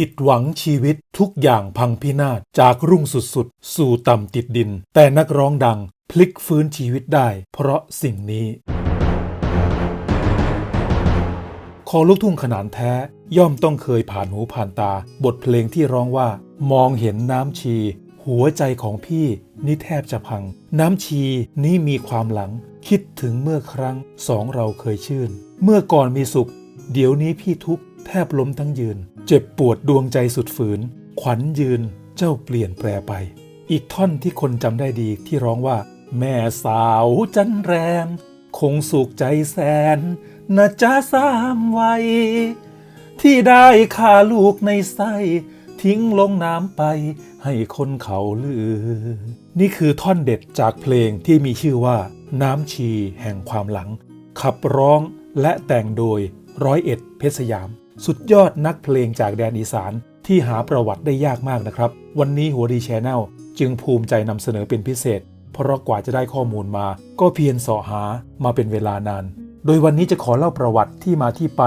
ผิดหวังชีวิตทุกอย่างพังพินาศจากรุ่งสุดๆ สู่ต่ำติดดิน แต่นักร้องดังพลิกฟื้นชีวิตได้ เพราะสิ่งนี้ คอลูกทุ่งขนานแท้ ย่อมต้องเคยผ่านหูผ่านตา บทเพลงที่ร้องว่า มองเห็นน้ำชี หัวใจของพี่นี่แทบจะพัง น้ำชีนี้มีความหลัง คิดถึงเมื่อครั้งสองเราเคยชื่น เมื่อก่อนมีสุข เดี๋ยวนี้พี่ทุกข์ แทบล้มทั้งยืน เจ็บปวดดวงใจสุดฝืน ขวัญยืนเจ้าเปลี่ยนแปลไป อีกท่อนที่คนจำได้ดีที่ร้องว่า แม่สาวจันแรม คงสุขใจแสนนะจ้าสามวัย ที่ได้ฆ่าลูกในไส้ทิ้งลงน้ำไปให้คนเขาลือ นี่คือท่อนเด็ดจากเพลงที่มีชื่อว่า น้ำชีแห่งความหลัง ขับร้องและแต่งโดยร้อยเอ็ดเพชรสยาม สุดยอดนักเพลงจากแดนอีสานที่หาประวัติได้ยากมากนะครับ วันนี้หัวดีแชนแนลจึงภูมิใจนำเสนอเป็นพิเศษ เพราะกว่าจะได้ข้อมูลมา ก็เพียรเสาะหามาเป็นเวลานาน โดยวันนี้จะขอเล่าประวัติที่มาที่ไป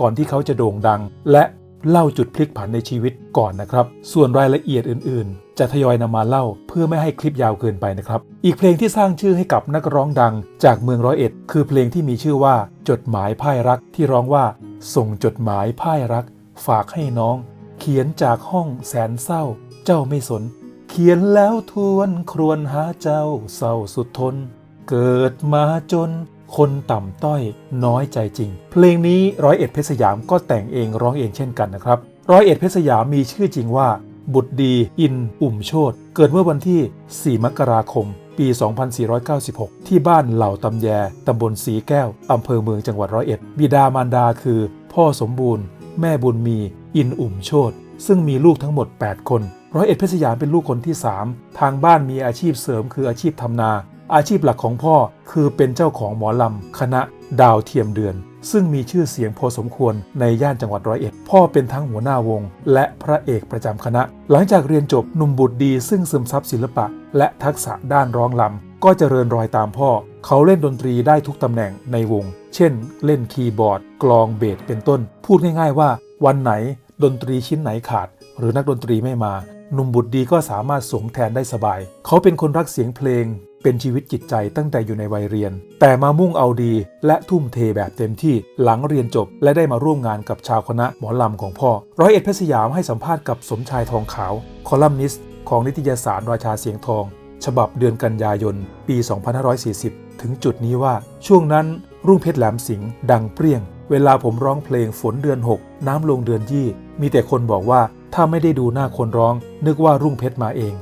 ก่อนที่เขาจะโด่งดัง และเล่าจุดพลิกผันในชีวิตก่อนนะครับ ส่วนรายละเอียดอื่น ๆ จะทยอยนำมาเล่าเพื่อไม่ให้คลิปยาวเกินไปนะครับ อีกเพลงที่สร้างชื่อให้กับนักร้องดัง จากเมืองร้อยเอ็ด คือเพลงที่มีชื่อว่า จดหมายพ่ายรักที่ร้องว่า ส่งจดหมายพ่ายรัก ฝากให้น้อง เขียนจากห้องแสนเศร้า เจ้าไม่สน เขียนแล้วทวนครวญหาเจ้าเศร้าสุดทน เกิดมาจน คนต่ำต้อย น้อยใจจริง เพลงนี้ร้อยเอ็ดเพชรสยามก็แต่งเองร้องเองเช่นกันนะครับ ร้อยเอ็ดเพชรสยามมีชื่อจริงว่า บุตรดี อิน อุ่มโชตเกิดเมื่อวันที่ 4 มกราคม ปี 2496 ที่บ้านเหล่าตำแยตำบลสีแก้ว อำเภอเมืองจังหวัดร้อยเอ็ด บิดามารดาคือ พ่อสมบูรณ์ แม่บุญมี อินอุ่มโชตซึ่งมีลูกทั้งหมด 8 คน ร้อยเอ็ดเพชรสยามเป็นลูกคนที่ 3 ทางบ้านมีอาชีพเสริมคืออาชีพทำนา อาชีพหลักของพ่อคือเป็นเจ้าของหมอลำ คณะดาวเทียมเดือน ซึ่งมีชื่อเสียงพอสมควรในย่านจังหวัดร้อยเอ็ด พ่อเป็นทั้งหัวหน้าวง และพระเอกประจำคณะ หลังจากเรียนจบหนุ่มบุตรดี ซึ่งซึมซับศิลปะ และทักษะด้านร้องลำก็เจริญรอยตามพ่อ เขาเล่นดนตรีได้ทุกตำแหน่งในวง เช่น เล่นคีย์บอร์ด กลองเบสเป็นต้น พูดง่ายๆว่า วันไหนดนตรีชิ้นไหนขาด หรือนักดนตรีไม่มาหนุ่มบุตรดีก็สามารถสวมแทนได้สบาย เขาเป็นคนรักเสียงเพลง เป็นชีวิตจิตใจตั้งแต่อยู่ในวัยเรียน แต่มามุ่งเอาดีและทุ่มเทแบบเต็มที่หลังเรียนจบ และได้มาร่วมงานกับชาวคณะหมอลำของพ่อ ร้อยเอ็ดเพชรสยามให้สัมภาษณ์กับสมชายทองขาว คอลัมนิสต์ของนิตยสารราชาเสียงทอง ฉบับเดือนกันยายน ปี 2540 ถึงจุดนี้ว่า ช่วงนั้นรุ่งเพชรแหลมสิงห์ดังเปรี้ยง เวลาผมร้องเพลงฝนเดือน 6 น้ำลงเดือนยี่ มีแต่คนบอกว่าถ้าไม่ได้ดูหน้าคนร้อง นึกว่ารุ่งเพชรมาเอง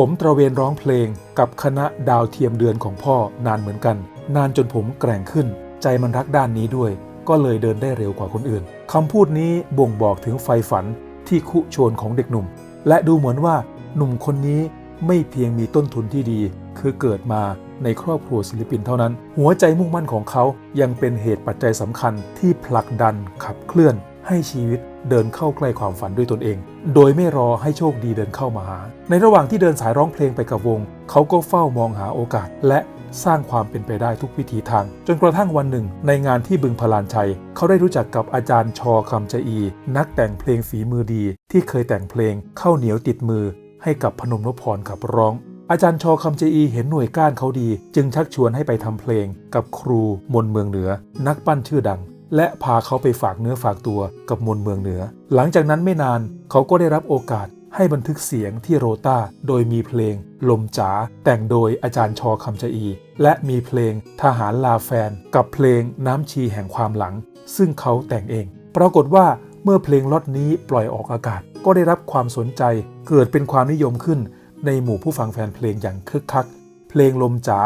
ผมตระเวนร้องเพลงกับคณะดาวเทียมเดือนของพ่อนานเหมือนกัน นานจนผมแกร่งขึ้น ใจมันรักด้านนี้ด้วย ก็เลยเดินได้เร็วกว่าคนอื่นคำพูดนี้บ่งบอกถึงไฟฝันที่คุโชนของเด็กหนุ่ม และดูเหมือนว่าหนุ่มคนนี้ไม่เพียงมีต้นทุนที่ดี คือเกิดมาในครอบครัวศิลปินเท่านั้น หัวใจมุ่งมั่นของเขายังเป็นเหตุปัจจัยสำคัญที่ผลักดันขับเคลื่อน ให้ชีวิตเดินเข้าใกล้ความฝันด้วยตนเอง โดยไม่รอให้โชคดีเดินเข้ามาหา ในระหว่างที่เดินสายร้องเพลงไปกับวง เขาก็เฝ้ามองหาโอกาส และสร้างความเป็นไปได้ทุกวิถีทาง จนกระทั่งวันหนึ่ง ในงานที่บึงพลานชัย เขาได้รู้จักกับอาจารย์ชอคำจะอี นักแต่งเพลงฝีมือดี ที่เคยแต่งเพลงเข้าเหนียวติดมือ ให้กับพนมนพพรขับร้องอาจารย์ชอคำเจอีเห็นหน่วยก้านเขาดี จึงชักชวนให้ไปทำเพลงกับครูมนเมืองเหนือ นักปั้นชื่อดัง และพาเขาไปฝากเนื้อฝากตัวกับมนเมืองเหนือ หลังจากนั้นไม่นานเขาก็ได้รับโอกาสให้บันทึกเสียงที่โรตาโดยมีเพลง ลมจ๋าแต่งโดยอาจารย์ชอคำจะอี และมีเพลงทหารลาแฟน กับเพลงน้ำชีแห่งความหลัง ซึ่งเขาแต่งเอง ปรากฏว่าเมื่อเพลงล็อตนี้ปล่อยออกอากาศ ก็ได้รับความสนใจ เกิดเป็นความนิยมขึ้น ในหมู่ผู้ฟังแฟนเพลงอย่างคึกคัก เพลงลมจ๋า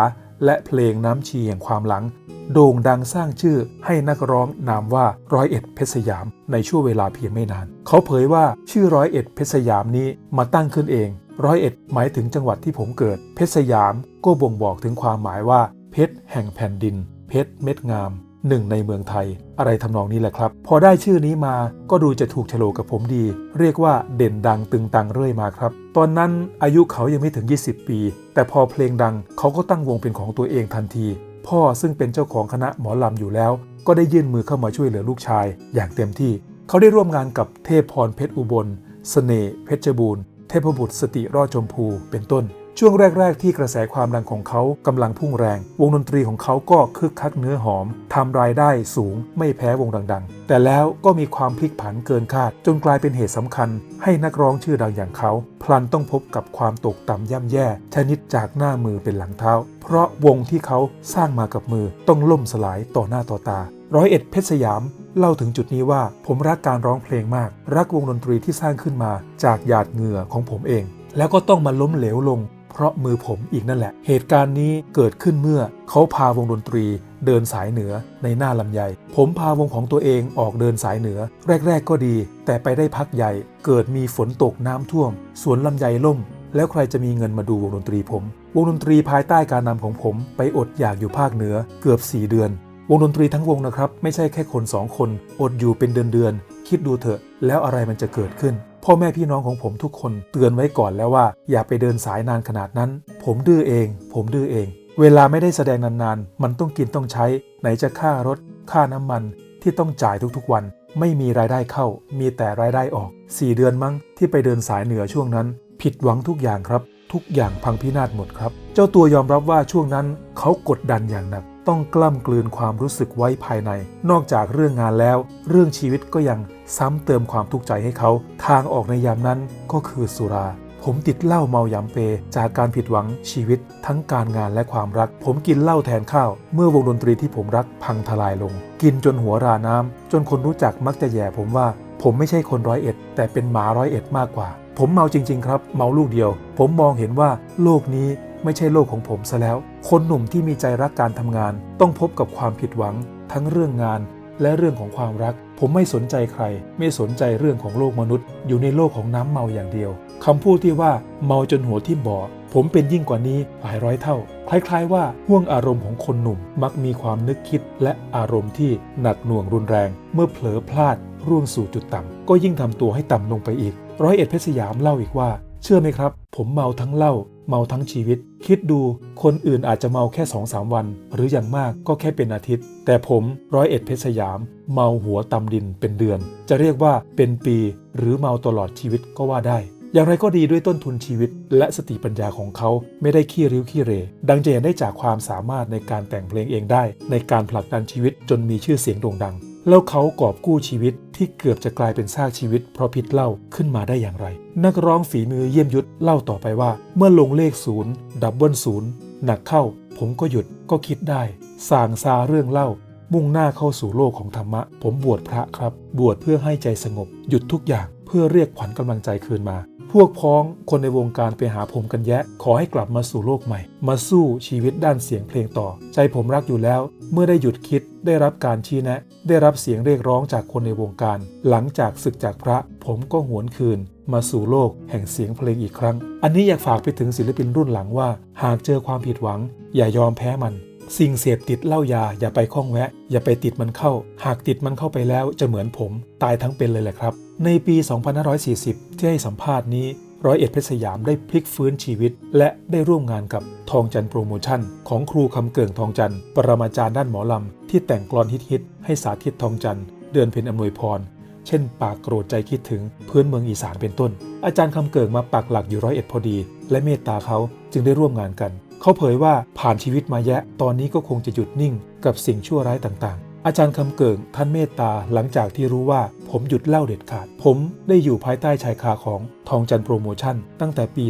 และเพลงน้ำชีแห่งความหลัง โด่งดังสร้างชื่อให้นักร้องนามว่าร้อยเอ็ดเพชรสยาม ในช่วงเวลาเพียงไม่นาน เขาเผยว่าชื่อร้อยเอ็ดเพชรสยามนี้มาตั้งขึ้นเองร้อยเอ็ดหมายถึงจังหวัดที่ผมเกิด เพชรสยามก็บ่งบอกถึงความหมายว่า เพชรแห่งแผ่นดิน เพชรเม็ดงาม หนึ่งในเมืองไทย อะไรทำนองนี้แหละครับ พอได้ชื่อนี้มาก็ดูจะถูกโฉลกกับผมดี เรียกว่าเด่นดังตึงตังเรื่อยมาครับ ตอนนั้นอายุเขายังไม่ถึง 20 ปี แต่พอเพลงดังเขาก็ตั้งวงเป็นของตัวเองทันที พ่อซึ่งเป็นเจ้าของคณะหมอลำอยู่แล้ว ก็ได้ยื่นมือเข้ามาช่วยเหลือลูกชาย อย่างเต็มที่ เขาได้ร่วมงานกับเทพพรเพชรอุบลเสน่ห์เพชรบูรณ์เทพบุตรสติรอดชมพูเป็นต้น ช่วงแรก ๆ ที่กระแสความดังของเขากำลังพุ่งแรง วงดนตรีของเขาก็คึกคักเนื้อหอมทำรายได้สูงไม่แพ้วงดัง ๆ แต่แล้วก็มีความพลิกผันเกินคาด จนกลายเป็นเหตุสำคัญ ให้นักร้องชื่อดังอย่างเขา พลันต้องพบกับความตกต่ำย่ำแย่ ชนิดจากหน้ามือเป็นหลังเท้า เพราะวงที่เขาสร้างมากับมือต้องล่มสลายต่อหน้าต่อตา ร้อยเอ็ดเพชรสยามเล่าถึงจุดนี้ว่าผมรักการร้องเพลงมาก รักวงดนตรีที่สร้างขึ้นมา จากหยาดเหงื่อของผมเอง แล้วก็ต้องมาล้มเหลวลง เพราะมือผมอีกนั่นแหละ เหตุการณ์นี้เกิดขึ้นเมื่อเขาพาวงดนตรีเดินสายเหนือในหน้าลำไย ผมพาวงของตัวเองออกเดินสายเหนือ แรก ๆ ก็ดี แต่ไปได้พักใหญ่ เกิดมีฝนตกน้ำท่วม สวนลำไยล่ม แล้วใครจะมีเงินมาดูวงดนตรีผม วงดนตรีภายใต้การนำของผมไปอดอยากอยู่ภาคเหนือเกือบ 4 เดือน วงดนตรีทั้งวงนะครับ ไม่ใช่แค่คนสองคน อดอยู่เป็นเดือนๆคิดดูเถอะ แล้วอะไรมันจะเกิดขึ้น พ่อแม่พี่น้องของผมทุกคนเตือนไว้ก่อนแล้วว่า อย่าไปเดินสายนานขนาดนั้น ผมดื้อเอง ผมดื้อเอง เวลาไม่ได้แสดงนานๆ มันต้องกินต้องใช้ ไหนจะค่ารถ ค่าน้ำมันที่ต้องจ่ายทุกๆวัน ไม่มีรายได้เข้า มีแต่รายได้ออก 4 เดือนมั้งที่ไปเดินสายเหนือช่วงนั้น ผิดหวังทุกอย่างครับ ทุกอย่างพังพินาศหมดครับ เจ้าตัวยอมรับว่าช่วงนั้นเขากดดันอย่างหนัก ต้องกล้ำกลืนความรู้สึกไว้ภายใน นอกจากเรื่องงานแล้ว เรื่องชีวิตก็ยังซ้ำเติมความทุกข์ใจให้เขา ทางออกในยามนั้นก็คือสุรา ผมติดเหล้าเมายำเป จากการผิดหวังชีวิต ทั้งการงานและความรัก ผมกินเหล้าแทนข้าว เมื่อวงดนตรีที่ผมรักพังทลายลง กินจนหัวราน้ำจนคนรู้จักมักจะแย่ผมว่า ผมไม่ใช่คนร้อยเอ็ด แต่เป็นหมาร้อยเอ็ดมากกว่า ผมเมาจริง ๆ ครับ เมาลูกเดียว ผมมองเห็นว่าโลกนี้ ไม่ใช่โลกของผมซะแล้ว คนหนุ่มที่มีใจรักการทำงาน ต้องพบกับความผิดหวัง ทั้งเรื่องงาน และเรื่องของความรัก ผมไม่สนใจใคร ไม่สนใจเรื่องของโลกมนุษย์ อยู่ในโลกของน้ำเมาอย่างเดียวคำพูดที่ว่าเมาจนหัวทิ่มบ่อผมเป็นยิ่งกว่านี้หลายร้อยเท่า คล้ายๆว่าห่วงอารมณ์ของคนหนุ่มมักมีความนึกคิด และอารมณ์ที่หนักหน่วงรุนแรง เมื่อเผลอพลาด ร่วงสู่จุดต่ำก็ยิ่งทำตัวให้ต่ำลงไปอีก ร้อยเอ็ดเพชรสยามเล่าอีกว่า เชื่อไหมครับ ผมเมาทั้งเหล้า เมาทั้งชีวิต คิดดูคนอื่นอาจจะเมาแค่สองสามวัน หรืออย่างมากก็แค่เป็นอาทิตย์ แต่ผมร้อยเอ็ดเพชรสยาม เมาหัวตำดินเป็นเดือน จะเรียกว่าเป็นปี หรือเมาตลอดชีวิตก็ว่าได้อย่างไรก็ดีด้วยต้นทุนชีวิต และสติปัญญาของเขาไม่ได้ขี้ริ้วขี้เร ดังจะเห็นได้จากความสามารถในการแต่งเพลงเองได้ ในการผลักดันชีวิตจนมีชื่อเสียงโด่งดัง แล้วเขากอบกู้ชีวิตที่เกือบจะกลายเป็นซากชีวิต เพราะพิษเหล้าขึ้นมาได้อย่างไร นักร้องฝีมือเยี่ยมยุทธเล่าต่อไปว่า เมื่อลงเลขศูนย์ดับเบิลศูนย์หนักเข้า ผมก็หยุดก็คิดได้สางซาเรื่องเล่า มุ่งหน้าเข้าสู่โลกของธรรมะ ผมบวชพระครับ บวชเพื่อให้ใจสงบ หยุดทุกอย่าง พื่อเรียกขวัญกำลังใจคืนมา พวกพ้องคนในวงการไปหาผมกันแยะ ขอให้กลับมาสู่โลกใหม่ มาสู้ชีวิตด้านเสียงเพลงต่อ ใจผมรักอยู่แล้ว เมื่อได้หยุดคิดได้รับการชี้แนะ ได้รับเสียงเรียกร้องจากคนในวงการ หลังจากศึกจากพระ ผมก็หวนคืน มาสู่โลกแห่งเสียงเพลงอีกครั้ง อันนี้อยากฝากไปถึงศิลปินรุ่นหลังว่า หากเจอความผิดหวัง อย่ายอมแพ้มัน สิ่งเสพติดเหล้ายาอย่าไปคล้องแวะ อย่าไปติดมันเข้า หากติดมันเข้าไปแล้วจะเหมือนผม ตายทั้งเป็นเลยแหละครับ ในปี 2540 ที่ให้สัมภาษณ์นี้ร้อยเอ็ดเพชรสยามได้พลิกฟื้นชีวิต และได้ร่วมงานกับทองจันโปรโมชั่น ของครูคำเกิงทองจันปรมาจารย์ด้านหมอลำ ที่แต่งกลอนฮิตๆให้สาธิตทองจันเดือนเพ็ญอำนวยพร เช่น ปากโกรธใจคิดถึงพื้นเมืองอีสานเป็นต้น อาจารย์คำเกิงมาปักหลักอยู่ร้อยเอ็ดพอดี และเมตตาเขาจึงได้ร่วมงานกัน เขาเผยว่าผ่านชีวิตมาแยะ ตอนนี้ก็คงจะหยุดนิ่งกับสิ่งชั่วร้ายต่างๆ อาจารย์คำเกิงท่านเมตตาหลังจากที่รู้ว่าผมหยุดเล่าเด็ดขาด ผมได้อยู่ภายใต้ชายคาของทองจันทร์โปรโมชั่น ตั้งแต่ปี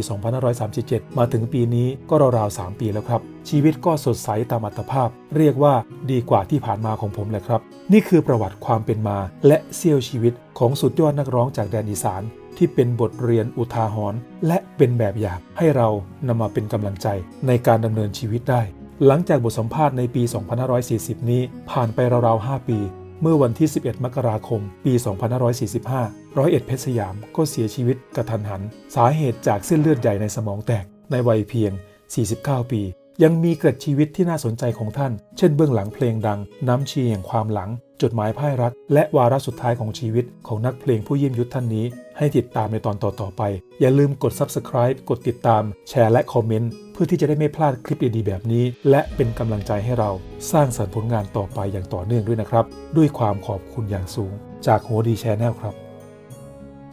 2537 มาถึงปีนี้ก็ราวๆ 3 ปีแล้วครับ ชีวิตก็สดใสตามอัตภาพ เรียกว่าดีกว่าที่ผ่านมาของผมแหละครับ นี่คือประวัติความเป็นมาและเสี้ยวชีวิตของสุดยอดนักร้องจากแดนอีสาน ที่เป็นบทเรียนอุทาหรณ์และเป็นแบบอย่างให้เรานำมาเป็นกำลังใจในการดำเนินชีวิตได้ หลังจากบทสัมภาษณ์ในปี 2540 นี้ผ่านไปราวๆ 5 ปี เมื่อวันที่ 11 มกราคม ปี 2545 ร้อยเอ็ดเพชรสยามก็เสียชีวิตกระทันหัน สาเหตุจากเส้นเลือดใหญ่ในสมองแตกในวัยเพียง 49 ปี ยังมีเกร็ดชีวิตที่น่าสนใจของท่าน เช่นเบื้องหลังเพลงดัง น้ำชีแห่งความหลัง จดหมายพ่ายรัก และวาระสุดท้ายของชีวิตของนักเพลงผู้เยี่ยมยุทธท่านนี้ ให้ติดตามในตอนต่อๆไป อย่าลืมกด subscribe กดติดตาม แชร์และคอมเมนต์ เพื่อที่จะได้ไม่พลาดคลิปดีๆแบบนี้ และเป็นกำลังใจให้เรา สร้างสรรค์ผลงานต่อไปอย่างต่อเนื่องด้วยนะครับ ด้วยความขอบคุณอย่างสูง จากหัวดีแชนแนลครับ